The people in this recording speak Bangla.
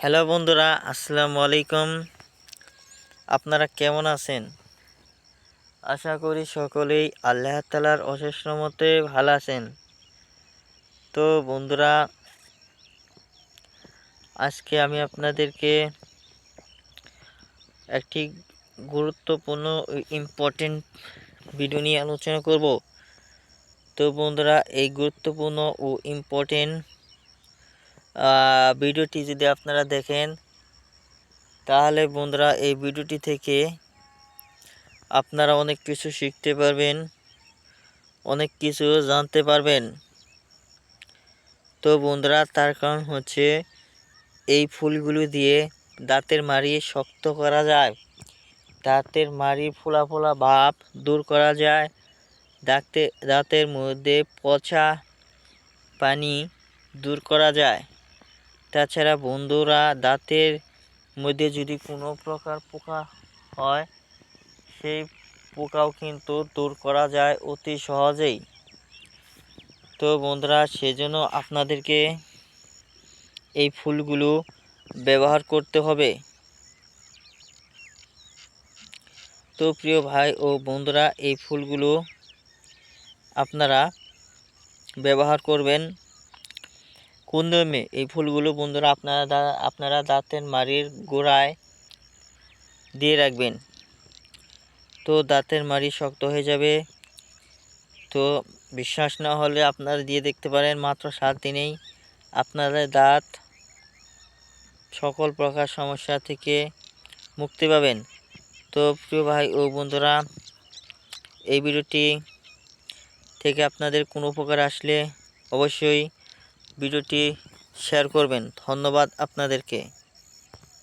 হ্যালো বন্ধুরা, আসসালামু আলাইকুম। আপনারা কেমন আছেন? আশা করি সকলেই আল্লাহ তালার অশেষ রহমতে ভালো আছেন। তো বন্ধুরা, আজকে আমি আপনাদেরকে একটি গুরুত্বপূর্ণ ইম্পর্টেন্ট ভিডিও নিয়ে আলোচনা করব। তো বন্ধুরা, এই গুরুত্বপূর্ণ ও ইম্পর্টেন্ট ভিডিওটি যদি আপনারা দেখেন, তাহলে বন্ধুরা এই ভিডিওটি থেকে আপনারা অনেক কিছু শিখতে পারবেন, অনেক কিছু জানতে পারবেন। তো বন্ধুরা, তার কারণ হচ্ছে এই ফুলগুলো দিয়ে দাঁতের মাড়ি শক্ত করা যায়। দাঁতের মাড়ি ফোলা ফোলা ভাব দূর করা যায়। দাঁতে, দাঁতের মধ্যে পচা পানি দূর করা যায়। তাছাড়া বন্ধুরা, দাঁতের মধ্যে যদি কোনো প্রকার পোকা হয়, সেই পোকাও কিন্তু দূর করা যায় অতি সহজেই। তো বন্ধুরা, সেজন্য আপনাদেরকে এই ফুলগুলো ব্যবহার করতে হবে। তো প্রিয় ভাই ও বন্ধুরা, এই ফুলগুলো আপনারা ব্যবহার করবেন। কোন নিয়মে এই ফুলগুলো বন্ধুরা আপনারা আপনারা দাঁতের মাড়ির গোড়ায় দিয়ে রাখবেন। তো দাঁতের মাড়ি শক্ত হয়ে যাবে। তো বিশ্বাস না হলে আপনারা দিয়ে দেখতে পারেন, মাত্র সাত দিনেই আপনাদের দাঁত সকল প্রকার সমস্যা থেকে মুক্তি পাবেন। তো প্রিয় ভাই ও বন্ধুরা, এই ভিডিওটি থেকে আপনাদের কোনো উপকার আসলে অবশ্যই ভিডিওটি শেয়ার করবেন। ধন্যবাদ আপনাদেরকে।